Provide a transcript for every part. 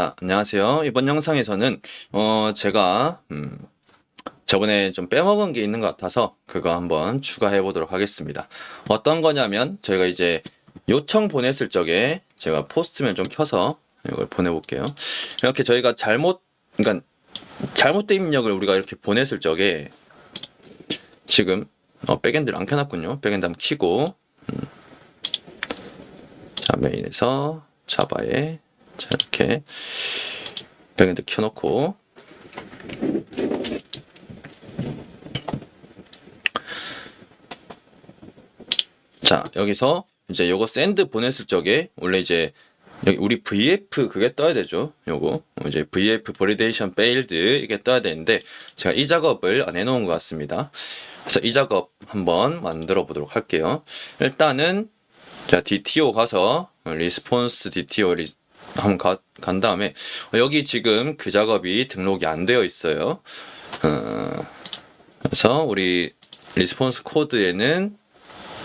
자, 안녕하세요. 이번 영상에서는 어, 제가 음, 저번에 좀 빼먹은 게 있는 것 같아서 그거 한번 추가해 보도록 하겠습니다. 어떤 거냐면 저희가 이제 요청 보냈을 적에 제가 포스트면 좀 켜서 이걸 보내볼게요. 이렇게 저희가 잘못, 그러니까 잘못된 입력을 우리가 이렇게 보냈을 적에 지금 어, 백엔드를 안 켜놨군요. 백엔드 한번 키고 음. 자 메인에서 자바에 자 이렇게 백엔드 켜놓고 자 여기서 이제 요거 샌드 보냈을 적에 원래 이제 여기 우리 VF 그게 떠야 되죠. 요거 이제 VF validation failed 이게 떠야 되는데 제가 이 작업을 안 해놓은 것 같습니다. 그래서 이 작업 한번 만들어 보도록 할게요. 일단은 자 DTO 가서 리스폰스 DTO 리, 한번 가, 간 다음에 여기 지금 그 작업이 등록이 안 되어 있어요. 어, 그래서 우리 리스폰스 코드에는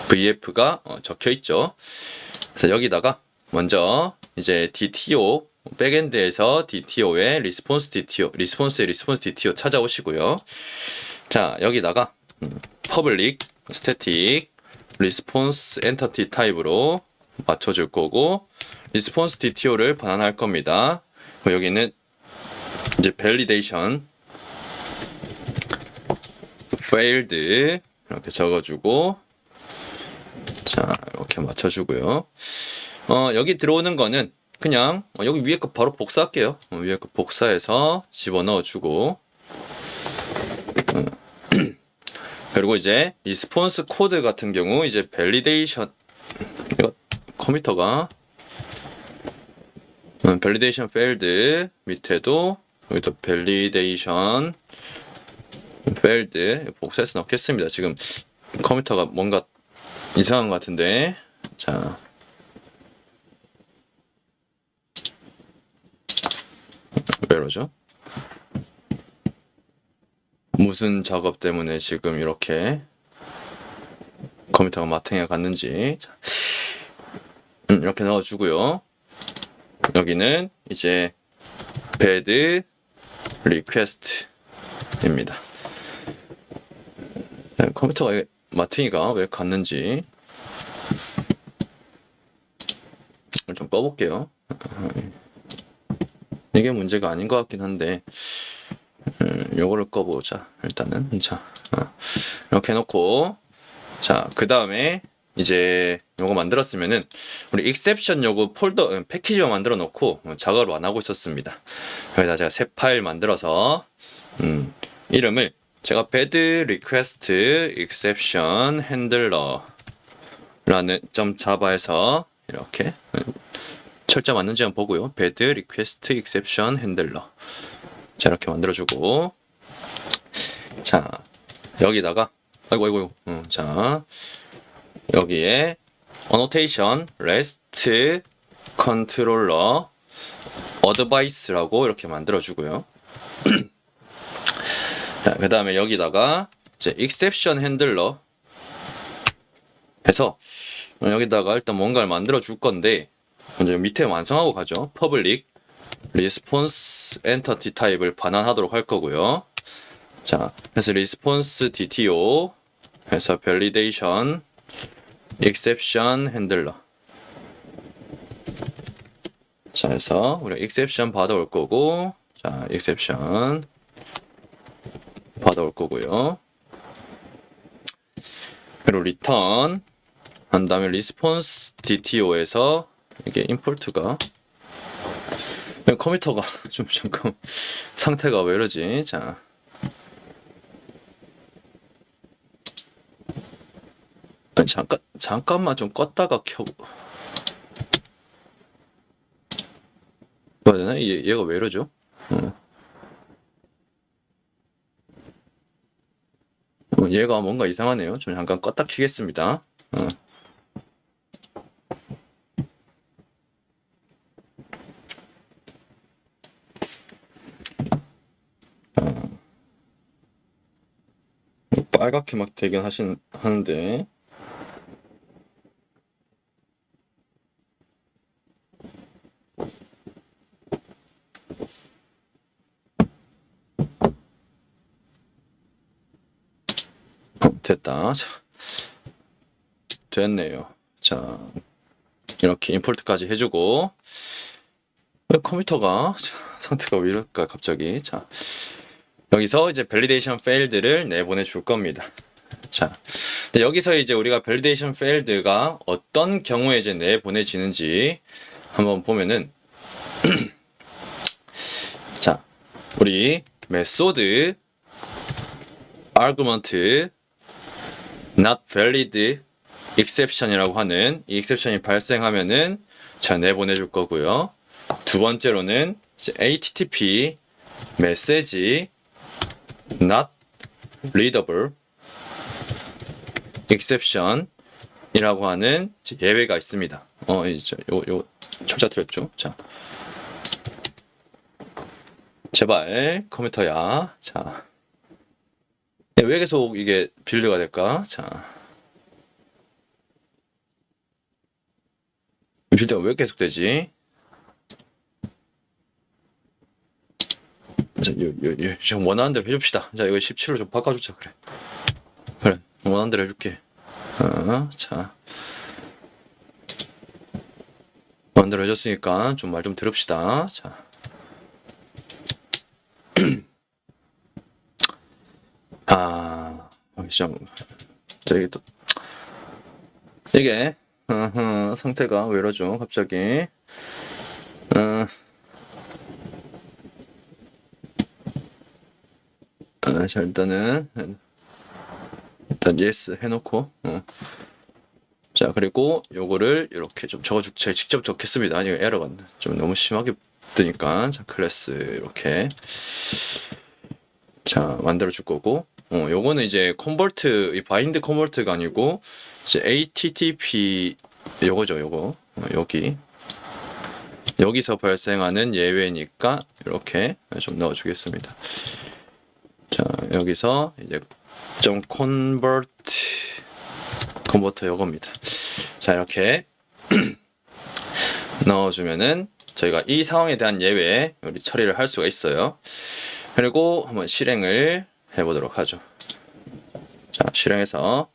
VF가 어, 적혀 있죠. 그래서 여기다가 먼저 이제 DTO 백엔드에서 DTO의 리스폰스 DTO, 리스폰스의 리스폰스 DTO 찾아오시고요. 자 여기다가 음, public static response entity 타입으로 맞춰줄 거고 response DTO를 반환할 겁니다. 여기는 이제 validation failed 이렇게 적어주고 자 이렇게 맞춰주고요. 어, 여기 들어오는 거는 그냥 어, 여기 위에 거 바로 복사할게요. 어, 위에 거 복사해서 집어넣어 주고 어, 그리고 이제 리스폰스 코드 같은 경우 이제 밸리데이션 컴퓨터가. 음, 밸리데이션 failed 밑에도 여기도 밸리데이션 failed 복사해서 넣겠습니다. 지금 컴퓨터가 뭔가 이상한 것 같은데. 자. 왜 이러죠? 무슨 작업 때문에 지금 이렇게 컴퓨터가 마탱에 갔는지. 자, 음, 이렇게 넣어주고요. 여기는 이제 bed request입니다. 네, 컴퓨터가 왜- 마탱이가 왜 갔는지 좀 꺼볼게요. 이게 문제가 아닌 것 같긴 한데 음, 요거를 꺼보자 일단은 자 어, 이렇게 해놓고 자 그 다음에 이제 요거 만들었으면은 우리 exception 요거 폴더 음, 패키지만 만들어 놓고 어, 작업을 안 하고 있었습니다 여기다 제가 새 파일 만들어서 음, 이름을 제가 request exception 라는 점 자바에서 이렇게 음, 철자 맞는지 한번 보고요. request exception. 자, 이렇게 만들어주고. 자, 여기다가, 아이고, 아이고, 음, 자, 여기에 annotation rest controller advice라고 이렇게 만들어주고요. 자, 그 다음에 여기다가 이제 exception handler 해서 여기다가 일단 뭔가를 만들어 줄 건데 먼저 밑에 완성하고 가죠. public response entity 타입을 반환하도록 할 거고요. 자, 그래서 response DTO 해서 validation exception handler 자, 해서 우리가 exception 받아올 거고 자, exception 받아올 거고요. 그리고 return 한 다음에 response DTO에서 이게 임포트가 컴퓨터가 좀 잠깐 상태가 왜 이러지? 자. 아니, 잠깐 잠깐만 좀 껐다가 켜고 뭐야? 얘, 얘가 왜 이러죠? 어. 어, 얘가 뭔가 이상하네요. 좀 잠깐 껐다 키겠습니다. 어. 빨갛게 막 되긴 하신 하는데 됐다. 자, 됐네요. 자, 이렇게 임포트까지 해주고 왜 컴퓨터가 자, 상태가 왜 이럴까 갑자기 자 여기서 이제 밸리데이션 페일드를 내보내 줄 겁니다. 자, 여기서 이제 우리가 밸리데이션 페일드가 어떤 경우에 이제 내보내지는지 한번 보면은 자, 우리 메소드 argument not valid exception이라고 하는 이 exception이 발생하면은 자 내보내줄 거고요. 두 번째로는 HTTP message not readable exception이라고 하는 이제 예외가 있습니다. 어, 이제 요, 요 철자 틀렸죠? 자, 제발 컴퓨터야. 자, 네, 왜 계속 이게 빌드가 될까? 자, 빌드가 왜 계속 되지? 자, 요, 요, 요, 좀 원하는 대로 해줍시다. 자, 이거 17로 좀 바꿔주자. 그래. 그래. 원하는 대로 해줄게. 어, 자. 해줬으니까 좀 말좀 들읍시다. 자. 아, 좀, 저기 또, 이게, 어허, 상태가 왜 이러죠, 갑자기. 어, 아, 자, 일단은, 일단 yes 해놓고, 어. 자, 그리고 요거를 이렇게 좀 적어줄, 제가 직접 적겠습니다. 아니, 에러가 좀 너무 심하게 뜨니까. 자, 클래스, 이렇게. 자, 만들어 줄 거고, 어, 요거는 이제 컨버트, 이 바인드 컨버트가 아니고, 이제 HTTP, 요거죠, 요거. 어, 여기. 여기서 발생하는 예외니까, 이렇게 좀 넣어 주겠습니다. 자, 여기서 이제 좀 convert, 컨버터 요겁니다. 자, 이렇게 넣어 주면은 저희가 이 상황에 대한 예외 우리 처리를 할 수가 있어요. 그리고 한번 실행을 해보도록 하죠. 자, 실행해서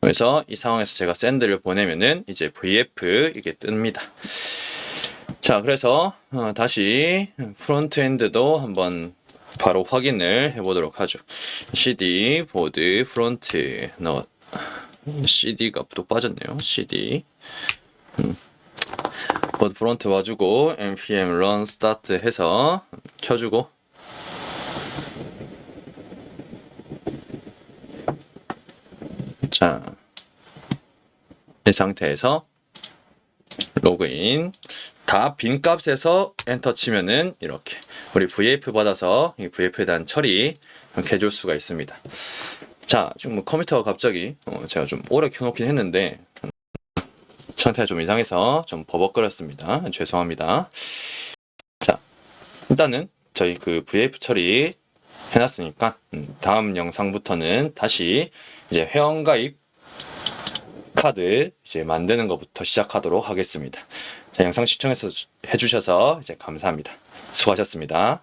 그래서 이 상황에서 제가 샌드를 보내면은 이제 VF 이게 뜹니다. 자, 그래서 어, 다시 프론트엔드도 한번 바로 확인을 해보도록 하죠. CD 보드 프론트 넣 CD가 또 빠졌네요. CD 음. 보드 프론트 와주고 npm run start 해서 켜주고 자, 이 상태에서 로그인 다 빈 값에서 엔터 치면은 이렇게 우리 VF 받아서 이 VF에 대한 처리 이렇게 해줄 수가 있습니다. 자, 지금 뭐 컴퓨터가 갑자기 어, 제가 좀 오래 켜놓긴 했는데 상태가 좀 이상해서 좀 버벅거렸습니다. 죄송합니다. 자, 일단은 저희 그 VF 처리 해놨으니까 음, 다음 영상부터는 다시 이제 회원가입 카드 이제 만드는 것부터 시작하도록 하겠습니다. 자, 영상 시청해서 해주셔서 이제 감사합니다. 수고하셨습니다.